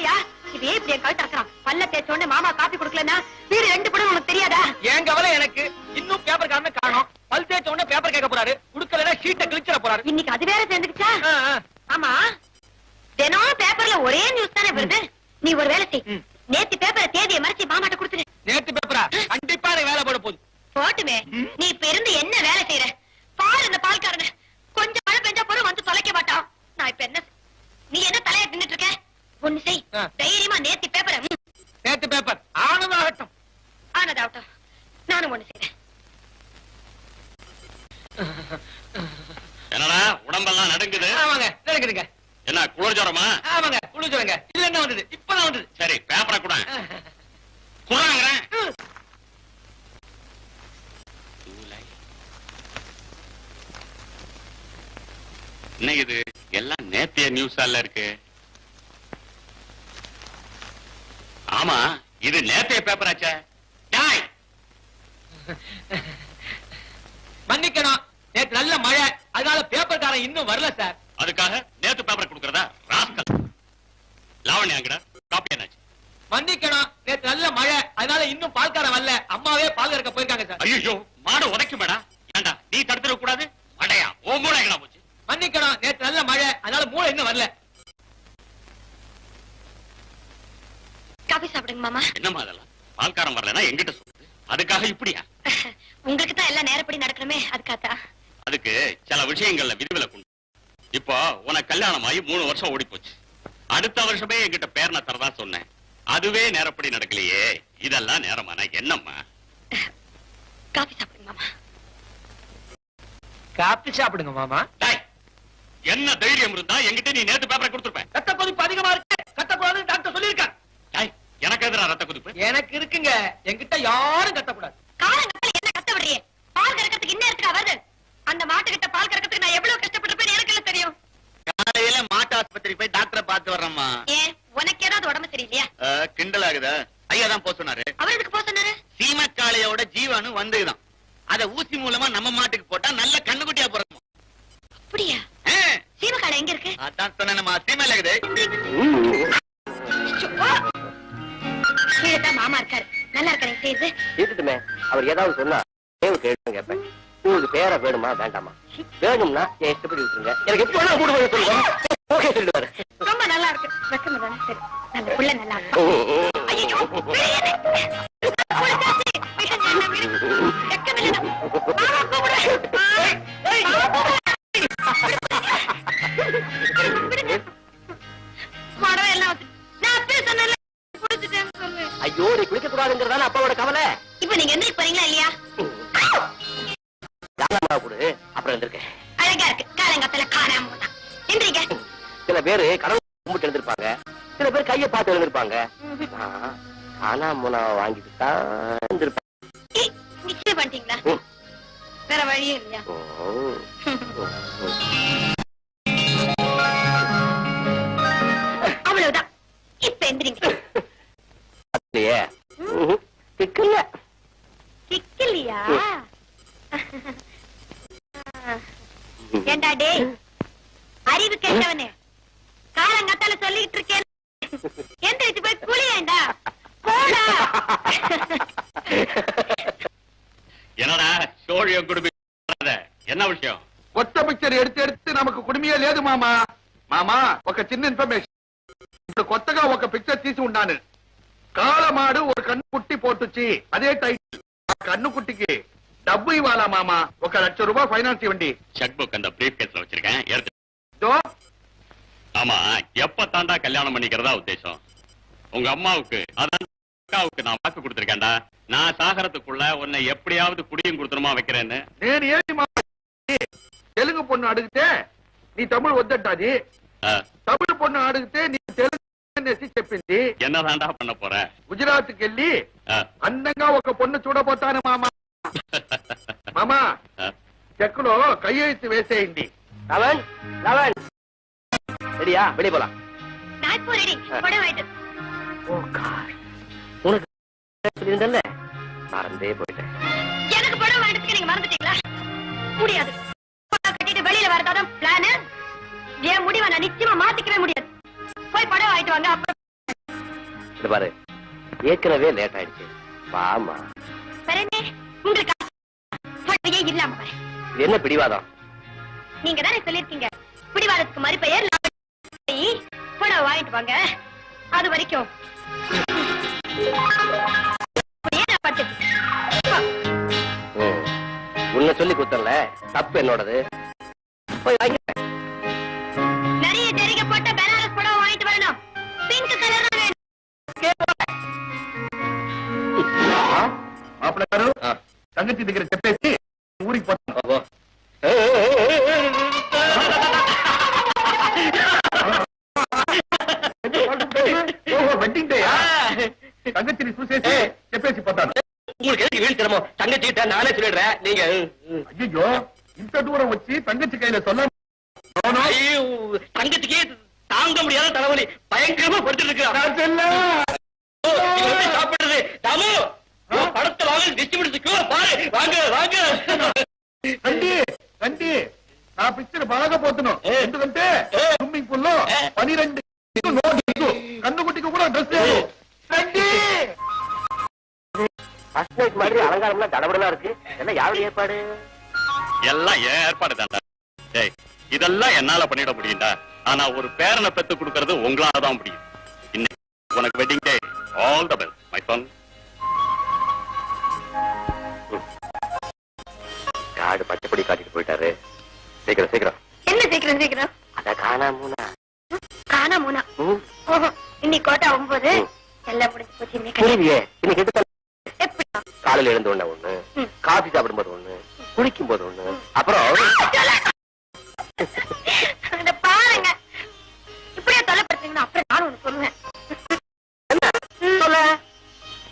பாத்தியா இதே இப்படி என் கழுத்து அசறான் பல்ல தேய்ச்ச உடனே மாமா காப்பி கொடுக்கலன்னா வீடு ரெண்டு படம் உனக்கு தெரியாதா? என் கவலை எனக்கு. இன்னும் பேப்பர் காரணம் காணும். பல் தேய்ச்ச உடனே பேப்பர் கேட்க போறாரு. குடுக்கலன்னா ஷீட்டை கிழிச்சிட போறாரு. இன்னைக்கு அது வேற சேர்ந்துக்குச்சா. ஆமா. தினம் பேப்பர்ல ஒரே நியூஸ் தானே வருது. நீ ஒரு வேலை செய். நேத்து பேப்பரை தேதியை மறைச்சு மாமாட்ட கொடுத்துரு நேத்து பேப்பரா கண்டிப்பா வேலை போட போகுது. போட்டுமே. நீ இப்ப இருந்து என்ன வேலை செய்யற பாரு இந்த பால்காரன கொஞ்சம் மழை பெஞ்சா போதும் வந்து தொலைக்க மாட்டான் நான் இப்ப என்ன செய்- நீ என்ன தலைய தின்னுட்டு இருக்க ஒண்ணு செய் ஆ. தைரியமா நேத்து பேப்பரை ம், நேத்து பேப்பர் ஆனதாகட்டும் ஆனதாகட்டும் நானும் ஒண்ணு செய்யறேன் என்னடா உடம்பெல்லாம் நடுங்குது ஆமாங்க நினைக்கிறீங்க என்ன குளிர் ஜுரமா ஆமாங்க குளிச்சுருங்க இதுல என்ன வந்தது இப்பதான் வந்தது பேப்பரை குறாங்கிறேன் என்ன இது? எல்லாம் நேத்திய நியூஸால இருக்கு. ஆமா இது நேத்திய பேப்பர் ஆச்சே டாய்! மன்னிக்கணும். நேத்து நல்ல மழை. அதனால பேப்பர்காரன் இன்னும் வரல சார். அதுக்காக நேத்து பேப்பர் கொடுக்கறதா? ராஸ்கல். லாவண்யாங்கடா காப்பி என்னாச்சு? மன்னிக்கணும் நேத்து நல்ல மழை. அதனால இன்னும் பால்காரன் வரல. அம்மாவே பால் கறக்க போயிருக்காங்க சார். ஐயோ மாடு உதைக்குமேடா. ஏண்டா நீ தடுத்துட கூடாது? மடையா ஓ மூளை எங்கடா போச்சு? மன்னிக்கணும் நேத்து நல்ல மழை. அதனால மூளை இன்னும் வரல. காபி சாப்பிடுங்க மாமா. என்னம்மா அதெல்லாம்? பால்காரன் வரலன்னா எங்கிட்ட சொல்லுது அதுக்காக இப்படியா? உங்களுக்கு தான் எல்லாம் நேரப்படி நடக்கணுமே அதுக்காத்தா அதுக்கு சில விஷயங்கள்ல விதிவிலக்கு இப்போ உனக்கு கல்யாணம் ஆகி மூணு வருஷம் ஓடி போச்சு அடுத்த வருஷமே என்கிட்ட பேரனை தரதா சொன்னேன். அதுவே நேரப்படி நடக்கலையே. இதெல்லாம் நேரமானா என்னம்மா? காபி சாப்பிடுங்க மாமா. காப்பி சாப்பிடுங்க மாமா. டேய், என்ன தைரியம் இருந்தா என்கிட்ட நீ நேத்து பேப்பரை கொடுத்துருப்பேன் ரத்த கொதிப்பு அதிகமா இருக்கு. கத்தக்கூடாதுன்னு டாக்டர் சொல்லியிருக்காங்க டேய், எனக்கு எதிரா ரத்த கொதிப்பு எனக்கு இருக்குங்க. என்கிட்ட யாரும் கத்தக்கூடாது காலங்கத்தால என்ன கத்த விடுறியே பால் கறக்கிறதுக்கு இன்னும் இருக்கா வருது அந்த மாட்டுக்கிட்ட பால் கறக்கிறதுக்கு நான் எவ்வளவு கஷ்டப்பட்டிருப்பேன்னு எனக்கு எல்லாம் தெரியும் காலையில மாட்டு ஆஸ்பத்திரி போய் டாக்டரை பார்த்து வர்றேம்மா ஏன் உனக்கு ஏதாவது உடம்பு சரியில்லையா அஹ், கிண்டல் ஆகுதா ஐயா தான் போக சொன்னாரு அவர் எதுக்கு போக சொன்னாரு சீமக்காளையோட ஜீவானு வந்துதான் அத ஊசி மூலமா நம்ம மாட்டுக்கு போட்டா நல்ல கண்ணுக்குட்டியா பிறக்கும் அப்படியா இருக்கு கீழே தான் மாமா இருக்காரு. நல்லா இருக்காரு செய்யுது இருக்கட்டுமே அவர் ஏதாவது சொன்னா தேவை கேட்டு கேட்பேன். உங்களுக்கு பேர வேணுமா வேண்டாமா? வேணும்னா என் இஷ்டப்படி விட்டுருங்க. எனக்கு எப்ப வேணா மூடு போய் சொல்லுங்க ஓகே சொல்லிடுவாரு ரொம்ப நல்லா இருக்கு. வெக்கமா தானே சரி. நல்ல புள்ள நல்லா இருக்கு? ஐயோ பேரு கடவுள் கும்பிட்டு எழுந்திருப்பாங்க. சில பேர் கையை பார்த்து எழுந்திருப்பாங்க. ஆனா முனா வாங்கிட்டு தான் நிச்சயம் பண்ணிட்டீங்களா. வேற வழியும் இல்லையா. அவ்வளவுதான். இப்ப எந்திரிங்க. சிக்கல்ல. சிக்கலையா ஏண்டா டேய் அறிவு கேட்டவனே. காலங்கத்தால சொல்லிட்டு இருக்கேன் எந்திரிச்சு போய் குளியேண்டா போடா என்னடா சோழியம் குடும்பம் என்ன விஷயம் కొత్త పిక్చర్ ఎడితే ఎడితే నమకు కుడిమియే లేదు మామా మామా ఒక చిన్న ఇన్ఫర్మేషన్ ఇప్పుడు కొత్తగా ఒక పిక్చర్ తీసి ఉన్నాను కాలమాడు ఒక కన్ను కుట్టి పోటుచ్చి అదే టైటిల్ ఆ కన్ను కుట్టికి డబ్బు ఇవ్వాలా మామా ఒక లక్ష రూపాయలు ఫైనాన్స్ ఇవ్వండి చెక్ బుక్ అంత బ్రీఫ్ కేసులో వచ్చిరుగా ஆமா எப்ப தாண்டா கல்யாணம் பண்ணிக்கிறதா உத்தேசம் உங்க அம்மாவுக்கு அதான் அக்காவுக்கு நான் வாக்கு கொடுத்திருக்கேன்டா நான் சாகரத்துக்குள்ள உன்னை எப்படியாவது குடியும் கொடுத்துருமா வைக்கிறேன்னு నేను ఏమి మా తెలుగు పొన్ను అడిగితే నీ తమ్ముడు వద్దట్టాది ஆ, తమిళ పొన్ను అడిగితే నీ తెలుగు అనేసి చెప్పింది என்னதான்டா பண்ண போற గుజరాత్ కెళ్ళి ஆ, అందంగా ఒక పొన్ను చూడబోతాను మామా మామా ஆ. చెక్కులో కయ్యేసి వేసేయండి லவன் லவன் ரெடியா? வெளியே போலாம். உனக்கு மறந்தே போயிட்டேன். எனக்கு படம் வாங்கிட்டு நீங்க மறந்துட்டீங்களா? முடியாது. படம் கட்டிட்டு வெளியில வரதாதான் பிளான் என் முடிவை நான் நிச்சயமா மாத்திக்கவே முடியாது. போய் படம் வாங்கிட்டு வாங்க அப்புறம் பாரு. ஏற்கனவே லேட் ஆயிடுச்சு. வாமா. வரேனே. உங்களுக்கு இல்லாம என்ன பிடிவாதம்? நீங்க தானே சொல்லிருக்கீங்க பிடிவாதத்துக்கு மறுபெயர் போய் புடவை வாங்கிட்டு வாங்க. அது வரைக்கும். உன்னை சொல்லி குத்தல தப்பு என்னோடது. போய் வாங்கி நிறைய ஜரிகை போட்ட பனாரஸ் புடவை வாங்கிட்டு வரணும். பிங்க் கலர் மாப்பிள்ள தங்கச்சி இருக்கிற செப்பேசி உங்களுக்கு எதுக்கு வீண் சிரமம் தங்கச்சிட்ட நானே சொல்லிடுறேன் நீங்க ஐயோ இந்த தூரம் வச்சு தங்கச்சி கையில சொல்ல ஐயோ, தங்கச்சிக்கே தாங்க முடியாத தலைவலி பயங்கரமா படுத்துட்டு இருக்கு சாப்பிடுறது தாமு உன் படத்தை வாங்க டிஸ்ட்ரிபியூட்டருக்கு பாரு வாங்க வாங்க రండి రండి నా పిక్చర్ బాగా పోతున్నావు ఎందుకంటే స్విమ్మింగ్ పూల్ లో పనిరెండు నోటు కన్నుగుట్టికి కూడా డ్రెస్ లేదు రండి ஃபர்ஸ்ட் நைட் மாதிரி அலங்காரம்லாம் தடபடலா இருக்கு. எல்லாம் யாருடைய ஏற்பாடு? எல்லாம் என் ஏற்பாடு ஏய் இதெல்லாம் என்னால பண்ணிட முடியும்டா. ஆனா ஒரு பேரனை பெத்து கொடுக்கறது உங்களால தான் முடியும். இன்னைக்கு உனக்கு wedding day all the best my son காடு பச்சைப்படி காட்டிட்டு போயிட்டாரு. சீக்கிரம் சீக்கிரம். என்ன சீக்கிரம் சீக்கிரம்? அத காணாமூனா. காணாமூனா? இன்னைக்கு கோட்டா ஒன்பது. எல்லாம் முடிஞ்சு போச்சு காலையில எழுந்த உடனே ஒண்ணு. காபி சாப்பிடும்போது ஒண்ணு குளிக்கும் போது ஒண்ணு அப்புறம் பாருங்க. இப்படியே தொலைப்படுத்தீங்கன்னா அப்புறம் நானும் ஒண்ணு சொல்லுவேன். சொல்ல.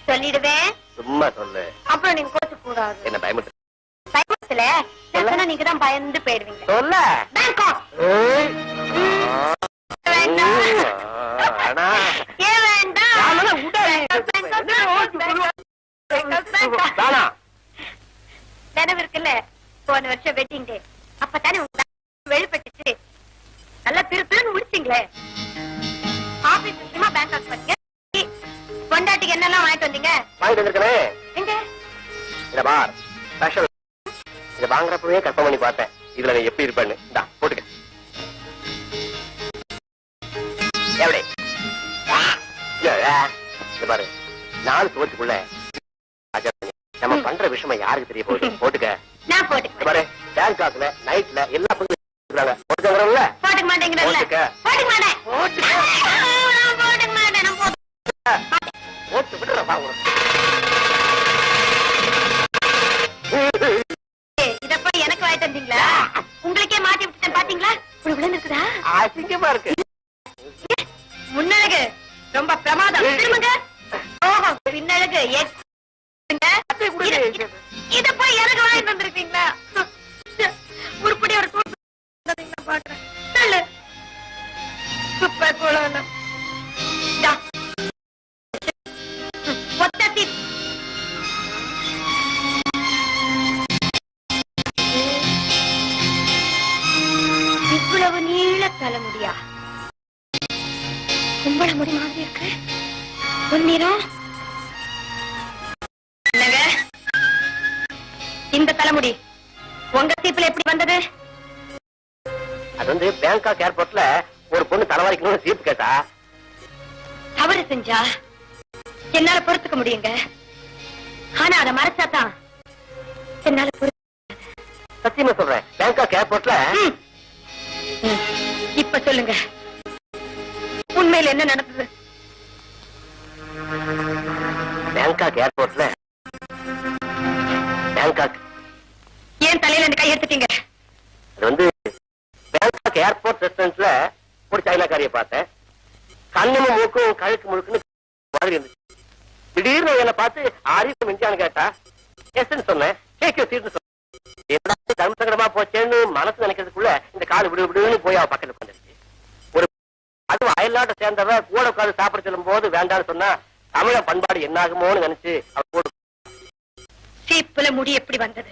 சொல்லிடுவேன். சும்மா சொல்லு. அப்புறம் நீங்க கூடாது. என்ன நான் சொன்னா நீங்க தான் பயந்து போயிடுவீங்க. சொல்ல. வேணாம் நினைவு இருக்குல்ல போன வருஷம் வெட்டிங் டே அப்பதானே உங்க வெளிப்பட்டுச்சு. நல்லா திரு திருன்னு முடிச்சிங்களே? ஆபீஸ் விஷயமா பேங்காக் பண்ணீங்க பொண்டாட்டிக்கு என்னெல்லாம் வாங்கிட்டு வந்தீங்க? வாங்கிட்டு வந்திருக்கேன். எங்க? இத பார் ஸ்பெஷல் இத வாங்குறப்பவே கற்பனை பண்ணி பார்த்தேன். இதுல நீ எப்படி இருப்பேன்னு. இந்தா போட்டுக்க. எப்படி பாரு. நாலு சுவத்துக்குள்ள பண்ற விஷயம் யாருக்கு தெரிய போகுது? போட்டுக்க. நான் போட்டுக்க பாரு பேங்காக்ல நைட்ல எல்லா பக்கம் இருக்கிறாங்க. போட்டுக்கறோம்ல போட்டுக்க மாட்டேங்கிறல்ல போட்டுக்க. போட்டுக்க மாட்டேன். போட்டுக்க. மாட்டேன் நான் போட்டுக்க போட்டு விடுற வாங்குறோம் ஏய், இத போய் எனக்கு வாங்கிட்டு வந்தீங்களா உங்களுக்கே மாட்டி விட்டுட்டேன் பாத்தீங்களா? விழுந்து இருக்குதா அசிங்கமா இருக்கு. அது வந்து பேங்காக் ஏர்போர்ட்ல ஒரு பொண்ணு தலைவாரிக்கணும்னு சீப்பு கேட்டா? தவறு செஞ்சா என்னால பொறுத்துக்க முடியுங்க. ஆனா அதை மறைச்சாதான் என்னால சத்தியமா சொல்றேன். பேங்காக் ஏர்போர்ட்ல. இப்ப சொல்லுங்க. உண்மையில என்ன நடந்தது? பேங்காக் ஏர்போர்ட்ல பேங்காக் ஏன் தலையில இருந்து கை எடுத்துட்டீங்க? அது வந்து பேங்காக் ஏர்போர்ட் ரெஸ்டாரண்ட்ல ஒரு சைனாக்காரிய பார்த்தேன். கண்ணும் மூக்கும் கழுக்கு முழுக்குன்னு மாதிரி இருந்துச்சு. திடீர்னு என்ன பார்த்து ஆரியம் மிஞ்சான்னு கேட்டா எஸ்ன்னு சொன்னேன். கேக்கு சீட்னு சொன்னேன். என்னடா தர்ம சங்கடமா போச்சேன்னு மனசு நினைக்கிறதுக்குள்ள இந்த கால் விடு விடுன்னு போய் அவ பக்கத்துல உட்காந்துருச்சு. ஒரு அதுவும் அயல்நாட்டை சேர்ந்தவ கூட உட்காந்து சாப்பிட சொல்லும் போது வேண்டாம்னு சொன்னா தமிழ பண்பாடு என்னாகுமோன்னு நினைச்சு அவ கூட சீப்புல முடி எப்படி வந்தது?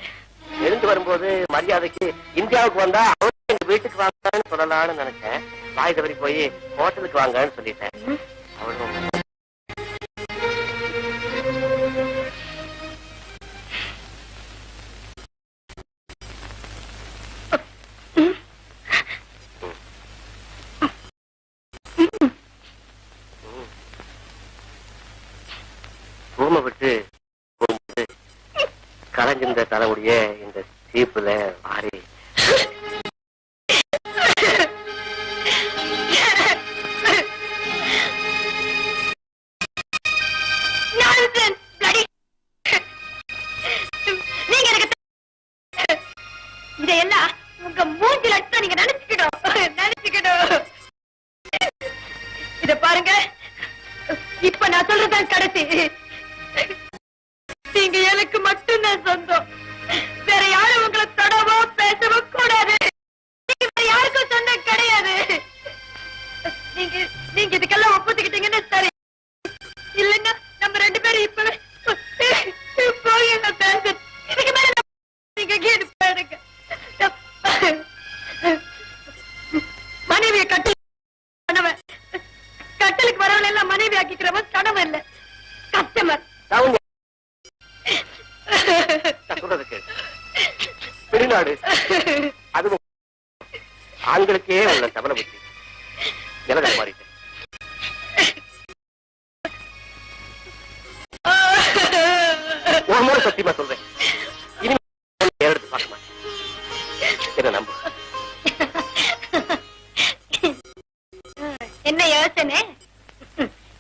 எழுந்து வரும்போது மரியாதைக்கு இந்தியாவுக்கு வந்தா அவங்க எங்க வீட்டுக்கு வாங்கன்னு சொல்லலாம்னு நினைச்சேன். வாய் தவறி போய் ஹோட்டலுக்கு வாங்கன்னு சொல்லிட்டேன். அவளும் பூமை விட்டு கலைஞ்சிருந்த தலைமுடிய இந்த மாறி. வாரி Nonsense, நீங்க நீங்க இதுக்கெல்லாம் ஒப்புத்துக்கிட்டீங்கன்னு சரி. இல்லைன்னா நம்ம ரெண்டு பேரும் இப்பவே போய் பேச இதுக்கு மேல நீங்க கேட்டு பாருங்க மனைவியை கட்டி கணவன். கட்டலுக்கு வரவன் எல்லாம் மனைவி ஆக்கிக்கிறவன் கணவன் இல்ல. கஸ்டமர் நான் சொல்றது வெளிநாடு. அதுவும் ஆண்களுக்கே உள்ள சபல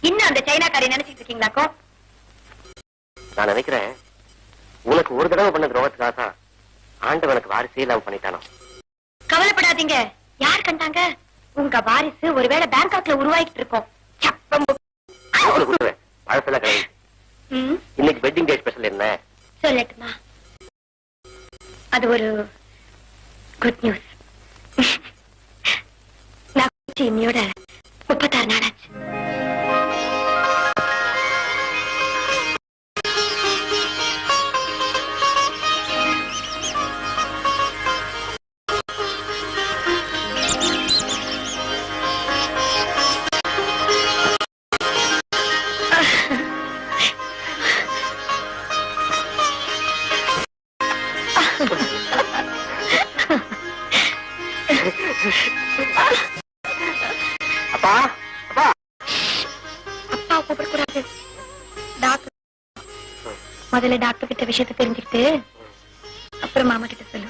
இன்னும் அந்த சைனாக்காரை நினைச்சிட்டு இருக்கீங்களாக்கோ நான் நினைக்கிறேன் உனக்கு ஒரு தடவை பண்ண துரோகத்துக்காக ஆண்டவனுக்கு வாரிசே இல்லாம பண்ணிட்டானோ? கவலைப்படாதீங்க. யார் கண்டாங்க? உங்க வாரிசு ஒருவேளை பேங்காக்ல உருவாக்கிட்டு இருக்கோம். பழசெல்லாம் கிடையாது. இன்னைக்கு வெட்டிங் டே ஸ்பெஷல் என்ன? சொல்லட்டுமா? அது ஒரு குட் நியூஸ் நான் இன்னையோட அப்பா அப்பா. அப்பா கூப்பிடக்கூடாது. டாக்டர். முதல்ல டாக்டர் கிட்ட விஷயத்தை தெரிஞ்சுக்கிட்டு அப்புறம் மாமா கிட்ட சொல்லு.